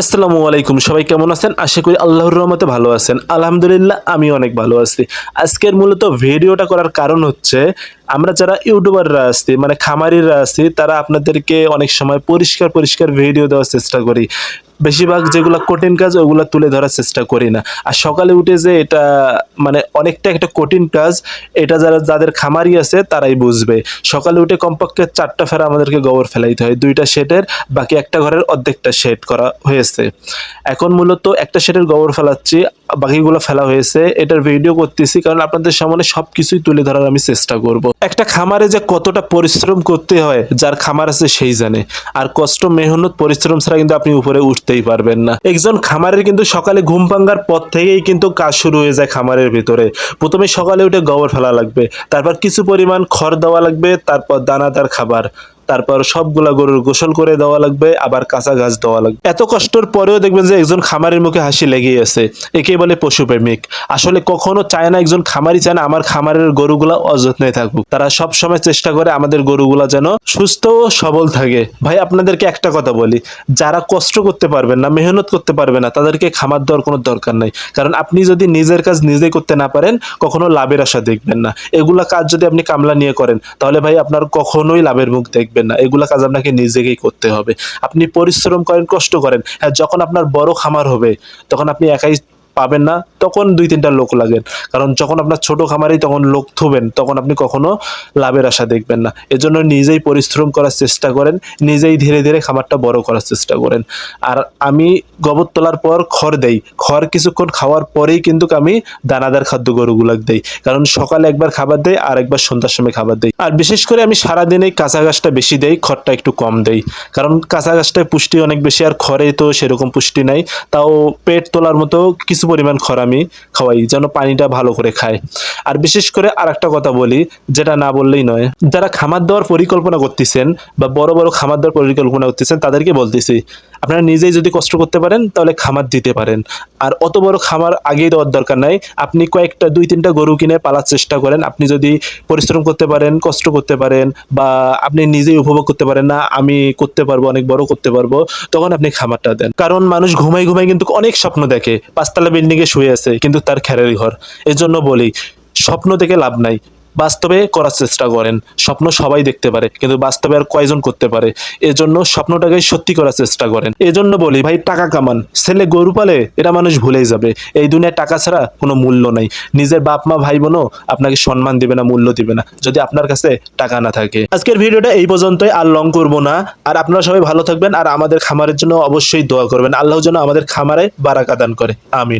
আসসালামু আলাইকুম, সবাই কেমন আছেন? আশা করি আল্লাহর রহমতে ভালো আছেন। আলহামদুলিল্লাহ আমি অনেক ভালো আছি। আজকের মূলত ভিডিওটা করার কারণ হচ্ছে, আমরা যারা ইউটিউবাররা আছি মানে খামারিরা আছি, তারা আপনাদেরকে অনেক সময় পরিষ্কার পরিষ্কার ভিডিও দেওয়ার চেষ্টা করি। বেশিরভাগ যেগুলো কঠিন কাজ, ওগুলো তুলে ধরার চেষ্টা করি না। আর সকালে উঠে যে এটা মানে অনেকটা একটা কঠিন কাজ, এটা যারা, যাদের খামারি আছে, তারাই বুঝবে। সকালে উঠে কমপক্ষে চারটা ফেরা আমাদেরকে গোবর ফেলাইতে হয়। দুইটা শেডের বাকি একটা ঘরের অর্ধেকটা শেড করা হয়েছে। এখন মূলত একটা শেডের গোবর ফেলাচ্ছি, বাকিগুলো ফেলা হয়েছে। এটার ভিডিও করতেছি, কারণ আপনাদের সামনে সব কিছুই তুলে ধরার আমি চেষ্টা করব। একটা খামারে যে কতটা পরিশ্রম করতে হয়, যার খামার আছে সেই জানে। আর কষ্ট, মেহনত, পরিশ্রম ছাড়া কিন্তু আপনি উপরে উঠতেই পারবেন না। একজন খামারের কিন্তু সকালে ঘুম ভাঙ্গার পর থেকেই কিন্তু কাজ শুরু হয়ে যায় খামারের ভিতরে। প্রথমে সকালে উঠে গোবর ফেলা লাগবে, তারপর কিছু পরিমাণ খড় দেওয়া লাগবে, তারপর দানাদার খাবার। তারপর সবগুলা গরুর গোসল করে দেওয়া লাগবে, আবার কাঁচা ঘাস দেওয়া লাগবে। এত কষ্টর পরেও দেখবেন যে একজন খামারের মুখে হাসি লেগেই আছে। একে বলে পশুপ্রেমিক। আসলে কখনো চায় না একজন খামারি চায় না আমার খামারের গরুগুলা অযত্নে থাকুক। তারা সব সময় চেষ্টা করে আমাদের গরুগুলা যেন সুস্থ ও সবল থাকে। ভাই, আপনাদেরকে একটা কথা বলি। যারা কষ্ট করতে পারবেন না, মেহনত করতে পারবে না, তাদেরকে খামার দেওয়ার কোনো দরকার নাই। কারণ আপনি যদি নিজের কাজ নিজে করতে না পারেন, কখনো লাভের আশা দেখবেন না। এগুলা কাজ যদি আপনি কামলা নিয়ে করেন, তাহলে ভাই আপনার কখনোই লাভের মুখ দেখবেন না। এগুলা কাজ আপনাকে নিজেকেই করতে হবে। আপনি পরিশ্রম করেন, কষ্ট করেন। হ্যাঁ যখন আপনার বড় খামার হবে, তখন আপনি একাই পাবেন না। তখন দুই তিনটা লোক লাগেন। কারণ যখন আপনার ছোট খামারেই তখন লোক থুবেন, তখন আপনি কখনো লাভের আশা দেখবেন না। এজন্য নিজেই পরিশ্রম করার চেষ্টা করেন, নিজেই ধীরে ধীরে খামারটা বড় করার চেষ্টা করেন। আর আমি গোবর তোলার পর খড় দেই। খড় কিছুক্ষণ খাওয়ার পরেই কিন্তু আমি দানাদার খাদ্য গরুগুলাক দেই। কারণ সকালে একবার খাবার দেই, আর একবার সন্ধ্যার সময় খাবার দেই। আর বিশেষ করে আমি সারাদিন এই কাঁচা ঘাসটা বেশি দেই, খড়টা একটু কম দেই। কারণ কাঁচা ঘাসটায় পুষ্টি অনেক বেশি, আর খড়ে তো সেরকম পুষ্টি নাই। তাও পেট তোলার মতো কিছু পরিমাণ খড় আমি খাওয়াই, যেন পানিটা ভালো করে খায়। আর বিশেষ করে আর একটা কথা বলি, যেটা না বললেই নয়। যারা খামার দেওয়ার পরিকল্পনা করতেছেন বা বড় বড় খামার দেওয়ার পরিকল্পনা করতেছেন, তাদেরকে বলতেছি, আপনারা নিজেই যদি কষ্ট করতে পারেন, তাহলে খামার দিতে পারেন। আর অত বড় খামার আগেই দেওয়ার দরকার নাই। আপনি কয়েকটা, দুই, তিনটা গরু কিনে পালার চেষ্টা করেন। আপনি যদি পরিশ্রম করতে পারেন, কষ্ট করতে পারেন, বা আপনি নিজেই উপভোগ করতে পারেন, না, আমি করতে পারব, অনেক বড় করতে পারব, তখন আপনি খামারটা দেন। কারণ মানুষ ঘুমাই ঘুমাই কিন্তু অনেক স্বপ্ন দেখে। পাঁচতলা বিল্ডিংয়ে শুয়ে আছে, কিন্তু তার খেরের ঘর। এজন্য বলি, স্বপ্ন দেখে লাভ নাই। বাস্তবে করার চেষ্টা করেন। স্বপ্ন সবাই দেখতে পারে, কিন্তু বাস্তবে আর কয়জন করতে পারে? এজন্য স্বপ্নটাকে সত্যি করার চেষ্টা করেন। এজন্য বলি, ভাই, টাকা কামান। ছেলে গরু পালে, এটা মানুষ ভুলেই যাবে। এই দুনিয়ায় টাকা ছাড়া কোনো মূল্য নাই। নিজের বাপ মা, ভাই বোনও আপনাকে সম্মান দিবে না, মূল্য দিবে না, যদি আপনার কাছে টাকা না থাকে। আজকের ভিডিওটা এই পর্যন্তই, আর লং করব না। আর আপনারা সবাই ভালো থাকবেন, আর আমাদের খামারের জন্য অবশ্যই দোয়া করবেন। আল্লাহ যেন আমাদের খামারে বারাকা দান করে। আমিন।